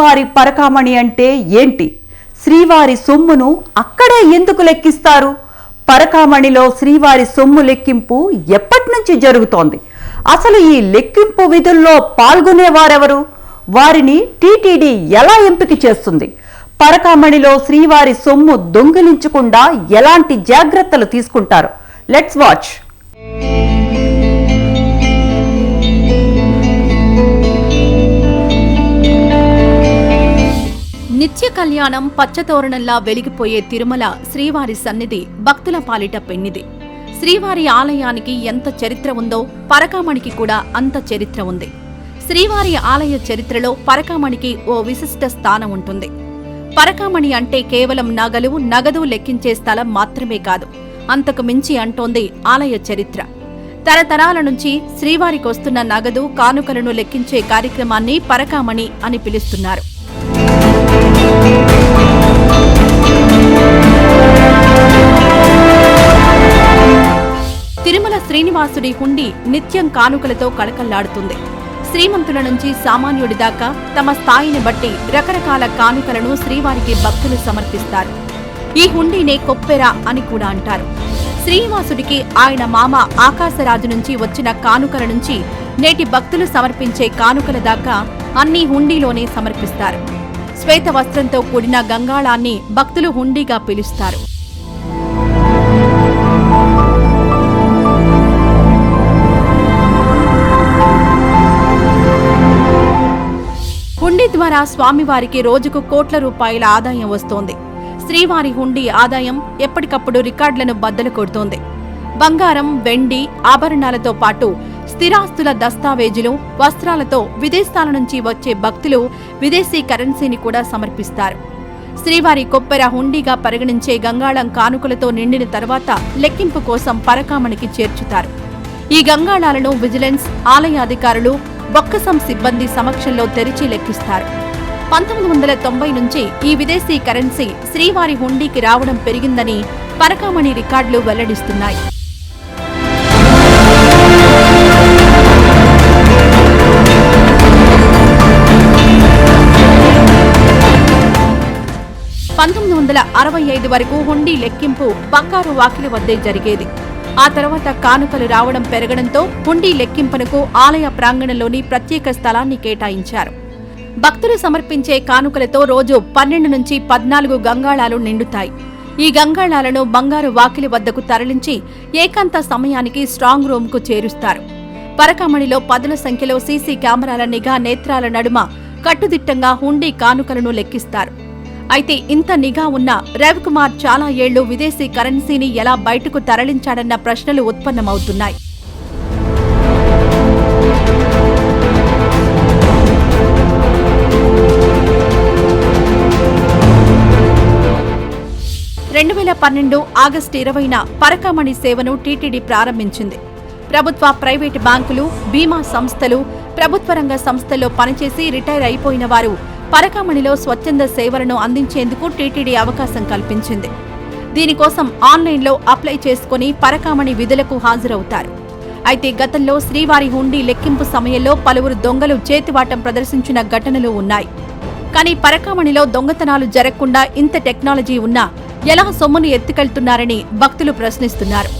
శ్రీవారి పరకామణి అంటే ఏంటి? శ్రీవారి సొమ్మును అక్కడే ఎందుకు లెక్కిస్తారు? పరకామణిలో శ్రీవారి సొమ్ము లెక్కింపు ఎప్పటి నుంచి జరుగుతోంది? అసలు ఈ లెక్కింపు విధుల్లో పాల్గొనేవారెవరు? వారిని టీటీడీ ఎలా ఎంపిక చేస్తుంది? పరకామణిలో శ్రీవారి సొమ్ము దొంగిలించకుండా ఎలాంటి జాగ్రత్తలు తీసుకుంటారు? Let's watch. నిత్య కళ్యాణం పచ్చతోరణంలా వెలిగిపోయే తిరుమల శ్రీవారి సన్నిధి భక్తుల పాలిట పెన్నిది. శ్రీవారి ఆలయానికి ఎంత చరిత్ర ఉందో పరకామణికి కూడా అంత చరిత్ర ఉంది. శ్రీవారి ఆలయ చరిత్రలో పరకామణికి ఓ విశిష్ట స్థానం ఉంటుంది. పరకామణి అంటే కేవలం నగలు నగదు లెక్కించే స్థలం మాత్రమే కాదు అంతకు మించి అంటోంది ఆలయ చరిత్ర. తరతరాల నుంచి శ్రీవారికి వస్తున్న నగదు కానుకలను లెక్కించే కార్యక్రమాన్ని పరకామణి అని పిలుస్తున్నారు. తిరుమల శ్రీనివాసుడి హుండీ నిత్యం కానుకలతో కళకళ్ళాడుతుంది. శ్రీమంతుల నుంచి సామాన్యుడి దాకా తమ స్థాయిని బట్టి రకరకాల కానుకలను శ్రీవారికి భక్తులు సమర్పిస్తారు. ఈ హుండీనే కొప్పెర అని కూడా అంటారు. శ్రీనివాసుడికి ఆయన మామ ఆకాశరాజు నుంచి వచ్చిన కానుకల నుంచి నేటి భక్తులు సమర్పించే కానుకల దాకా అన్ని హుండీలోనే సమర్పిస్తారు. శ్వేత వస్త్రంతో కూడిన గంగాళాన్ని భక్తులు హుండీగా పిలుస్తారు. హుండీ ద్వారా స్వామివారికి రోజుకు కోట్ల రూపాయల ఆదాయం వస్తోంది. శ్రీవారి హుండీ ఆదాయం ఎప్పటికప్పుడు రికార్డులను బద్దలు కొడుతోంది. బంగారం వెండి ఆభరణాలతో పాటు స్థిరాస్తుల దస్తావేజులు వస్త్రాలతో విదేశాల నుంచి వచ్చే భక్తులు విదేశీ కరెన్సీని కూడా సమర్పిస్తారు. శ్రీవారి కొప్పెర హుండీగా పరిగణించే గంగాళం కానుకలతో నిండిన తర్వాత లెక్కింపు కోసం పరకామణికి చేర్చుతారు. ఈ గంగాళాలను విజిలెన్స్ ఆలయ అధికారులు బొక్కసం సిబ్బంది సమక్షంలో తెరిచి లెక్కిస్తారు. పంతొమ్మిది వందల తొంభై నుంచి ఈ విదేశీ కరెన్సీ శ్రీవారి హుండీకి రావడం పెరిగిందని పరకామణి రికార్డులు వెల్లడిస్తున్నాయి. పంతొమ్మిది వందల అరవై ఐదు వరకు హుండీ లెక్కింపు బంగారు వాకిలి వద్దే జరిగేది. ఆ తర్వాత కానుకలు రావడం పెరగడంతో హుండీ లెక్కింపునకు ఆలయ ప్రాంగణంలోని ప్రత్యేక స్థలాన్ని కేటాయించారు. భక్తులు సమర్పించే కానుకలతో రోజు పన్నెండు నుంచి పద్నాలుగు గంగాళాలు నిండుతాయి. ఈ గంగాళాలను బంగారు వాకిలి వద్దకు తరలించి ఏకాంత సమయానికి స్ట్రాంగ్ రూమ్కు చేరుస్తారు. పరకామణిలో పదుల సంఖ్యలో సీసీ కెమెరాల నిఘా నేత్రాల నడుమ కట్టుదిట్టంగా హుండీ కానుకలను లెక్కిస్తారు. అయితే ఇంత నిఘా ఉన్న రవికుమార్ చాలా ఏళ్ళు విదేశీ కరెన్సీని ఎలా బయటకు తరలించాడన్న ప్రశ్నలు ఉత్పన్నమవుతున్నాయి. రెండు వేల పన్నెండు ఆగస్టు ఇరవైన పరకామణి సేవను టీటీడీ ప్రారంభించింది. ప్రభుత్వ ప్రైవేటు బ్యాంకులు బీమా సంస్థలు ప్రభుత్వ రంగ సంస్థల్లో పనిచేసి రిటైర్ అయిపోయిన వారు పరకామణిలో స్వచ్ఛంద సేవలను అందించేందుకు టీటీడీ అవకాశం కల్పించింది. దీనికోసం ఆన్లైన్లో అప్లై చేసుకుని పరకామణి విధులకు హాజరవుతారు. అయితే గతంలో శ్రీవారి హుండీ లెక్కింపు సమయంలో పలువురు దొంగలు చేతివాటం ప్రదర్శించిన ఘటనలు ఉన్నాయి. కానీ పరకామణిలో దొంగతనాలు జరగకుండా ఇంత టెక్నాలజీ ఉన్నా ఎలా సొమ్మును ఎత్తుకెళ్తున్నారని భక్తులు ప్రశ్నిస్తున్నారు.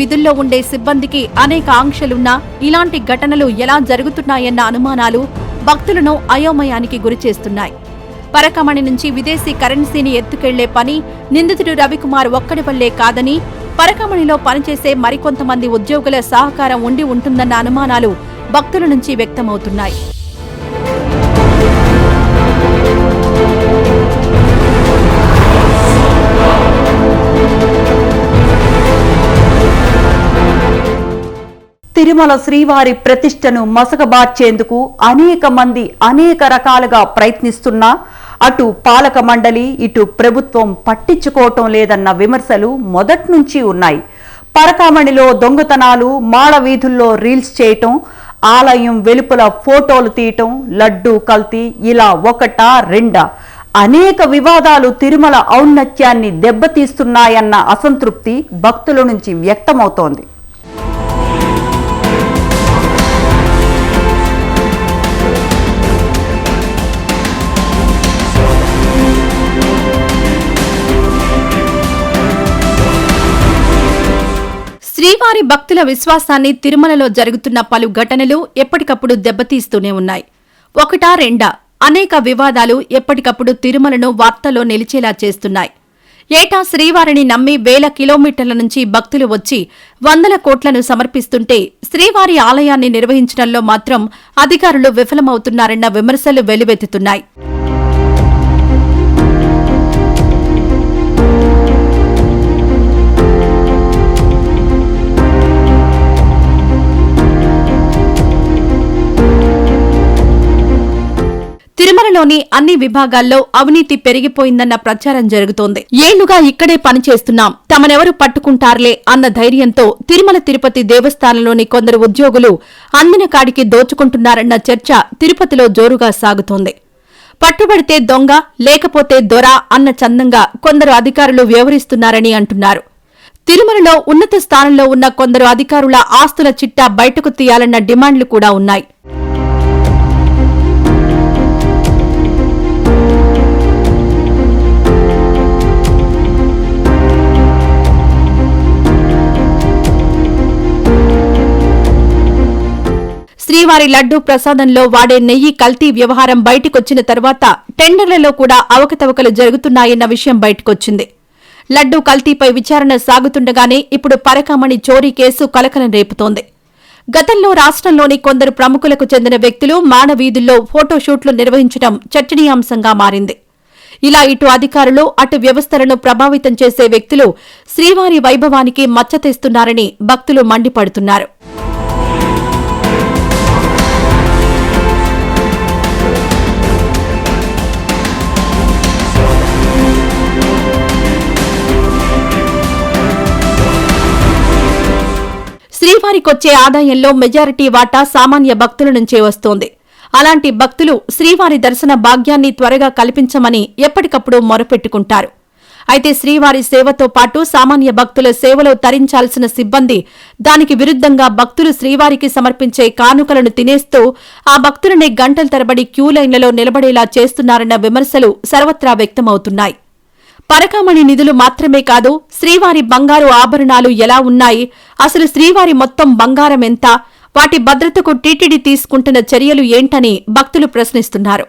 విధుల్లో ఉండే సిబ్బందికి అనేక ఆంక్షలున్నా ఇలాంటి ఘటనలు ఎలా జరుగుతున్నాయన్న అనుమానాలు భక్తులను అయోమయానికి గురిచేస్తున్నాయి పరకమణి నుంచి విదేశీ కరెన్సీని ఎత్తుకెళ్ళే పని నిందితుడు రవికుమార్ ఒక్కడి వల్లే కాదని పరకమణిలో పనిచేసే మరికొంతమంది ఉద్యోగుల సహకారం ఉండి ఉంటుందన్న అనుమానాలు భక్తుల నుంచి వ్యక్తమవుతున్నాయి. తిరుమల శ్రీవారి ప్రతిష్టను మసకబార్చేందుకు అనేక మంది అనేక రకాలుగా ప్రయత్నిస్తున్నా అటు పాలక మండలి ఇటు ప్రభుత్వం పట్టించుకోవటం లేదన్న విమర్శలు మొదట్నుంచి ఉన్నాయి. పరకామణిలో దొంగతనాలు మాడ వీధుల్లో రీల్స్ చేయటం ఆలయం వెలుపల ఫోటోలు తీయటం లడ్డూ కల్తీ ఇలా ఒకటా రెండా? అనేక వివాదాలు తిరుమల ఔన్నత్యాన్ని దెబ్బతీస్తున్నాయన్న అసంతృప్తి భక్తుల నుంచి వ్యక్తమవుతోంది. శ్రీవారి భక్తుల విశ్వాసాన్ని తిరుమలలో జరుగుతున్న పలు ఘటనలు ఎప్పటికప్పుడు దెబ్బతీస్తూనే ఉన్నాయి. ఒకటా రెండా? అనేక వివాదాలు ఎప్పటికప్పుడు తిరుమలను వార్తల్లో నిలిచేలా చేస్తున్నాయి. ఏటా శ్రీవారిని నమ్మి వేల కిలోమీటర్ల నుంచి భక్తులు వచ్చి వందల కోట్లను సమర్పిస్తుంటే శ్రీవారి ఆలయాన్ని నిర్వహించడంలో మాత్రం అధికారులు విఫలమవుతున్నారన్న విమర్శలు వెలువెత్తుతున్నాయి. తిరుమలలోని అన్ని విభాగాల్లో అవినీతి పెరిగిపోయిందన్న ప్రచారం జరుగుతోంది. ఏళ్ళుగా ఇక్కడే పనిచేస్తున్నాం. తమనెవరు పట్టుకుంటారులే అన్న ధైర్యంతో తిరుమల తిరుపతి దేవస్థానంలోని కొందరు ఉద్యోగులు అందిన కాడికి దోచుకుంటున్నారన్న చర్చ తిరుపతిలో జోరుగా సాగుతోంది. పట్టుబడితే దొంగ లేకపోతే దొర అన్న చందంగా కొందరు అధికారులు వ్యవహరిస్తున్నారని అంటున్నారు. తిరుమలలో ఉన్నత స్థానంలో ఉన్న కొందరు అధికారుల ఆస్తుల చిట్టా బయటకు తీయాలన్న డిమాండ్లు కూడా ఉన్నాయి. రోజువారీ లడ్డూ ప్రసాదంలో వాడే నెయ్యి కల్తీ వ్యవహారం బయటికొచ్చిన తర్వాత టెండర్లలో కూడా అవకతవకలు జరుగుతున్నాయన్న విషయం బయటకొచ్చింది. లడ్డూ కల్తీపై విచారణ సాగుతుండగానే ఇప్పుడు పరకామణి చోరీ కేసు కలకలం రేపుతోంది. గతంలో రాష్ట్రంలోని కొందరు ప్రముఖులకు చెందిన వ్యక్తులు మానవీధుల్లో ఫోటోషూట్లు నిర్వహించడం చర్చనీయాంశంగా మారింది. ఇలా ఇటు అధికారులు అటు వ్యవస్థలను ప్రభావితం చేసే వ్యక్తులు శ్రీవారి వైభవానికి మచ్చ తెస్తున్నారని భక్తులు మండిపడుతున్నారు. శ్రీవారికొచ్చే ఆదాయంలో మెజారిటీ వాటా సామాన్య భక్తుల నుంచే వస్తోంది. అలాంటి భక్తులు శ్రీవారి దర్శన భాగ్యాన్ని త్వరగా కల్పించమని ఎప్పటికప్పుడు మొరపెట్టుకుంటారు. అయితే శ్రీవారి సేవతో పాటు సామాన్య భక్తుల సేవలో తరించాల్సిన సిబ్బంది దానికి విరుద్ధంగా భక్తులు శ్రీవారికి సమర్పించే కానుకలను తినేస్తూ ఆ భక్తులనే గంటల తరబడి క్యూ లైన్లలో నిలబడేలా చేస్తున్నారన్న విమర్శలు సర్వత్రా వ్యక్తమవుతున్నాయి. పరకామణి నిధులు మాత్రమే కాదు శ్రీవారి బంగారు ఆభరణాలు ఎలా ఉన్నాయి? అసలు శ్రీవారి మొత్తం బంగారం ఎంత? వాటి భద్రతకు టీటీడీ తీసుకుంటున్న చర్యలు ఏంటని భక్తులు ప్రశ్నిస్తున్నారు.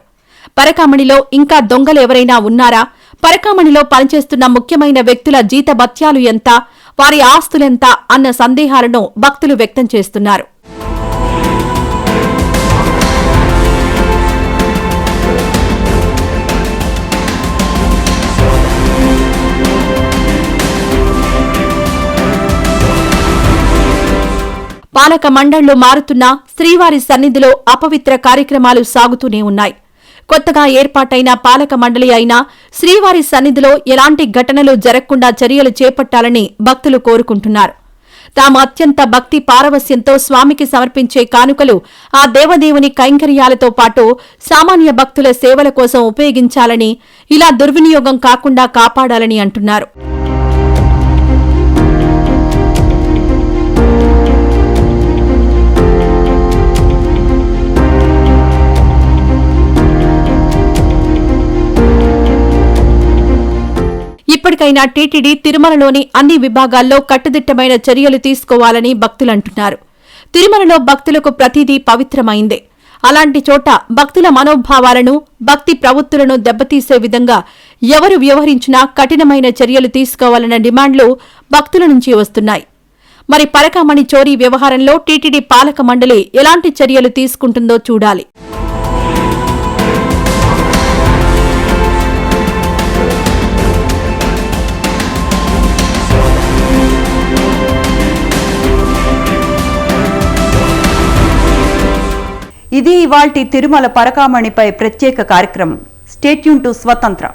పరకామణిలో ఇంకా దొంగలు ఎవరైనా ఉన్నారా? పరకామణిలో పనిచేస్తున్న ముఖ్యమైన వ్యక్తుల జీతభత్యాలు ఎంత? వారి ఆస్తులెంత? అన్న సందేహాలను భక్తులు వ్యక్తం చేస్తున్నారు. పాలక మండళ్ళు మారుతున్నా శ్రీవారి సన్నిధిలో అపవిత్ర కార్యక్రమాలు సాగుతూనే ఉన్నాయి. కొత్తగా ఏర్పాటైన పాలక మండలి అయినా శ్రీవారి సన్నిధిలో ఎలాంటి ఘటనలు జరగకుండా చర్యలు చేపట్టాలని భక్తులు కోరుకుంటున్నారు. తాము అత్యంత భక్తి పారవస్యంతో స్వామికి సమర్పించే కానుకలు ఆ దేవదేవుని కైంకర్యాలతో పాటు సామాన్య భక్తుల సేవల కోసం ఉపయోగించాలని ఇలా దుర్వినియోగం కాకుండా కాపాడాలని అంటున్నారు. ఇప్పటికైనా టీటీడీ తిరుమలలోని అన్ని విభాగాల్లో కట్టుదిట్టమైన చర్యలు తీసుకోవాలని భక్తులంటున్నారు తిరుమలలో భక్తులకు ప్రతిదీ పవిత్రమైందే. అలాంటి చోట భక్తుల మనోభావాలను భక్తి ప్రవృత్తులను దెబ్బతీసే విధంగా ఎవరు వ్యవహరించినా కఠినమైన చర్యలు తీసుకోవాలన్న డిమాండ్లు భక్తుల నుంచి వస్తున్నాయి. మరి పరకామణి చోరీ వ్యవహారంలో టీటీడీ పాలక మండలి ఎలాంటి చర్యలు తీసుకుంటుందో చూడాలి. ఇది ఇవాల్టి తిరుమల పరకామణిపై ప్రత్యేక కార్యక్రమం. స్టేట్యూన్ టు స్వతంత్ర